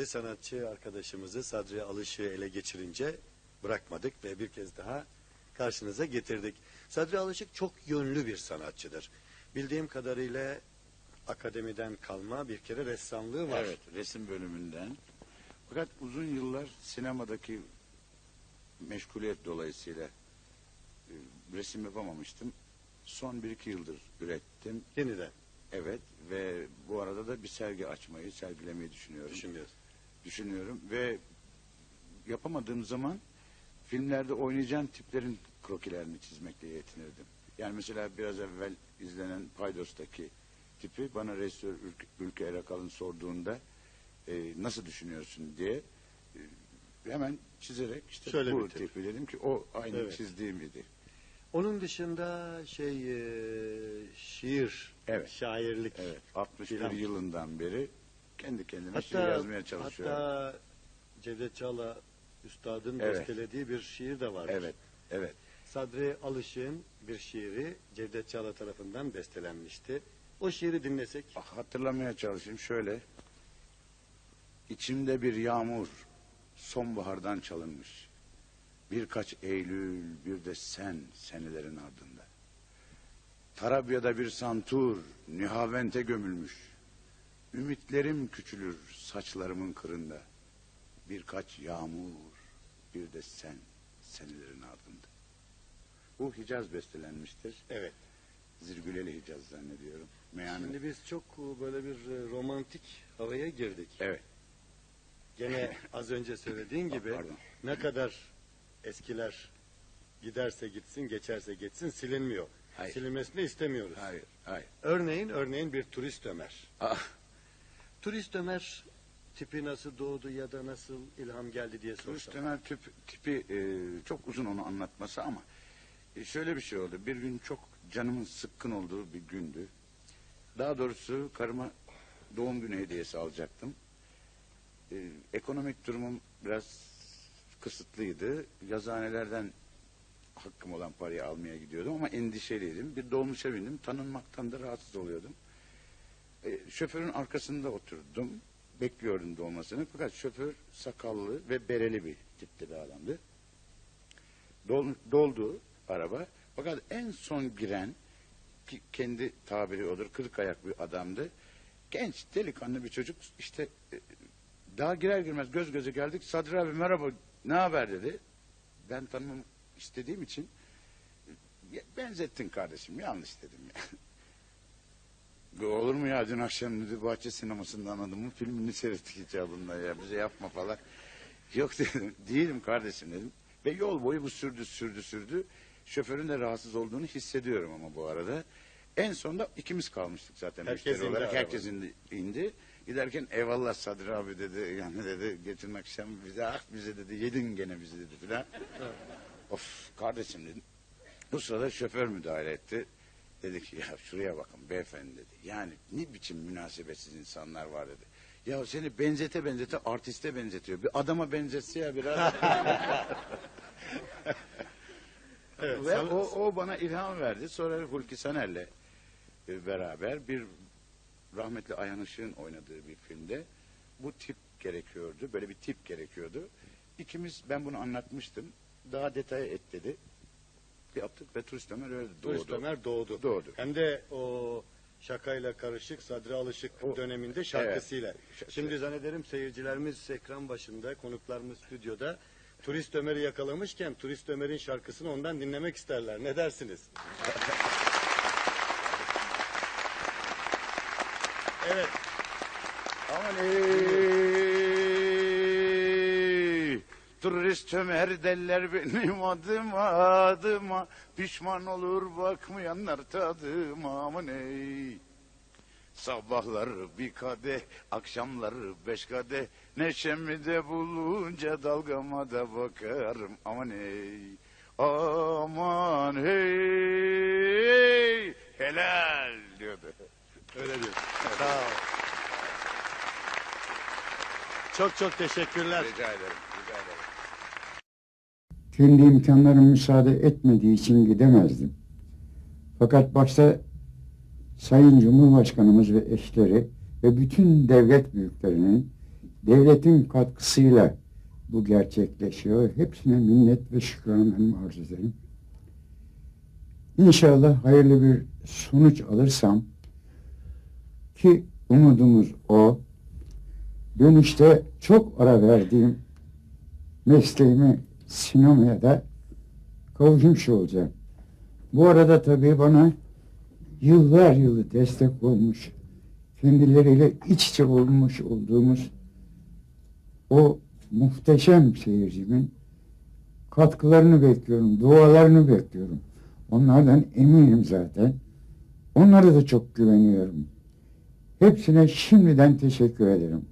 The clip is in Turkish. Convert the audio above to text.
değerli sanatçı arkadaşımızı Sadri Alış'ı ele geçirince bırakmadık ve bir kez daha karşınıza getirdik. Sadri Alışık çok yönlü bir sanatçıdır. Bildiğim kadarıyla akademiden kalma bir kere ressamlığı var. Evet, resim bölümünden. Fakat uzun yıllar sinemadaki meşguliyet dolayısıyla e, resim yapamamıştım. Son bir iki yıldır ürettim. Yeniden Evet ve bu arada da bir sergi açmayı, sergilemeyi düşünüyorum. düşünüyoruz. Düşünüyorum ve yapamadığım zaman filmlerde oynayacağım tiplerin krokilerini çizmekle yetinirdim. Yani mesela biraz evvel izlenen Paydos'taki tipi bana rejisör Ülke, Ülke Erakal'ın sorduğunda e, nasıl düşünüyorsun diye e, hemen çizerek işte Şöyle bu bir tip. tipi dedim ki o aynı Evet. çizdiğim idi. Onun dışında şey e, şiir, Evet. şairlik. Evet 61 Filan. yılından beri kendi kendime şiir Hatta, yazmaya çalışıyorum. hatta Cevdet Çağla Üstad'ın Evet. bestelediği bir şiir de var. Evet, evet. Sadri Alışık'ın bir şiiri Cevdet Çağla tarafından bestelenmişti. O şiiri dinlesek. Ah, Hatırlamaya çalışayım şöyle. İçimde bir yağmur sonbahardan çalınmış. Birkaç Eylül bir de sen senelerin ardında. Tarabya'da bir santur nihavente gömülmüş. Ümitlerim küçülür saçlarımın kırında. Birkaç yağmur bir de sen senelerin ardında. Bu Hicaz bestelenmiştir. Evet. Zirgüleli Hicaz zannediyorum. Meyhane. Şimdi biz çok böyle bir e, romantik havaya girdik. Evet. Gene az önce söylediğin gibi Pardon. ne kadar eskiler giderse gitsin, geçerse geçsin silinmiyor. Hayır. Silinmesini istemiyoruz. Hayır, hayır. Örneğin, örneğin bir turist Ömer. Ah, Turist Ömer tipi nasıl doğdu ya da nasıl ilham geldi diye turist sorsam. Ömer tip, tipi e, çok uzun onu anlatması ama e, şöyle bir şey oldu. Bir gün çok canımın sıkkın olduğu bir gündü. Daha doğrusu karıma doğum günü hediyesi alacaktım. E, ekonomik durumum biraz kısıtlıydı. Yazıhanelerden hakkım olan parayı almaya gidiyordum ama endişeliydim. Bir dolmuşa bindim. Tanınmaktan da rahatsız oluyordum. E, şoförün arkasında oturdum. Bekliyordum dolmasını. Fakat şoför sakallı ve bereli bir tipte bir adamdı. Dol- doldu araba. Fakat en son giren ki kendi tabiri odur kırık ayak bir adamdı. Genç delikanlı bir çocuk işte e, daha girer girmez göz göze geldik. Sadri abi merhaba ne haber dedi. Ben tanımam istediğim için "Ya, benzettin kardeşim yanlış dedim ya. "Ya Olur mu ya dün akşam dedi bahçe sinemasından adamın filmini seyrettik icabında ya bize yapma falan. Yok dedim değilim kardeşim dedim. Ve yol boyu bu sürdü sürdü sürdü. Şoförün de rahatsız olduğunu hissediyorum ama bu arada. En sonunda ikimiz kalmıştık zaten Herkes müşteri indi olarak. arabaya. Herkes indi, indi. Giderken eyvallah Sadri abi dedi. Yani dedi geçen akşam bize ah bize dedi yedin gene bizi dedi filan. of kardeşim dedim. Bu sırada şoför müdahale etti. Dedi ki ya şuraya bakın beyefendi dedi. Yani ne biçim münasebetsiz insanlar var dedi. Ya seni benzete benzete artiste benzetiyor. Bir adama benzetse ya biraz. Evet, Ve sana- o, o bana ilham verdi. Sonra Hulki Saner'le e, beraber bir rahmetli Ayhan Işık'ın oynadığı bir filmde bu tip gerekiyordu. Böyle bir tip gerekiyordu. İkimiz ben bunu anlatmıştım. Daha detaya et dedi. Yaptık ve Turist Ömer öyle doğdu. Turist Ömer doğdu. Doğdu. Hem de o şakayla karışık Sadri Alışık O- döneminde şarkısıyla. Evet. Şimdi zannederim seyircilerimiz ekran başında, konuklarımız stüdyoda Turist Ömer'i yakalamışken Turist Ömer'in şarkısını ondan dinlemek isterler. Ne dersiniz? evet. Aman ey Turist Ömer derler benim adıma adıma Pişman olur bakmayanlar tadıma aman ey Sabahları bir kadeh, akşamları beş kadeh Neşemi de bulunca dalgama da bakarım aman ey Aman hey helal diyordu. Öyle diyor. Sağ ol. Çok çok teşekkürler. Rica ederim. Kendi imkanlarım müsaade etmediği için gidemezdim. Fakat başta Sayın Cumhurbaşkanımız ve eşleri ve bütün devlet büyüklerinin devletin katkısıyla bu gerçekleşiyor. Hepsine minnet ve şükranlarımı arz ederim. İnşallah hayırlı bir sonuç alırsam ki umudumuz o. Dönüşte çok ara verdiğim mesleğimi sinemaya da kavuşmuş olacağım. Bu arada tabii bana yıllar yılı destek olmuş, kendileriyle iç içe olmuş olduğumuz o muhteşem seyircimin katkılarını bekliyorum, dualarını bekliyorum. Onlardan eminim zaten. Onlara da çok güveniyorum. Hepsine şimdiden teşekkür ederim.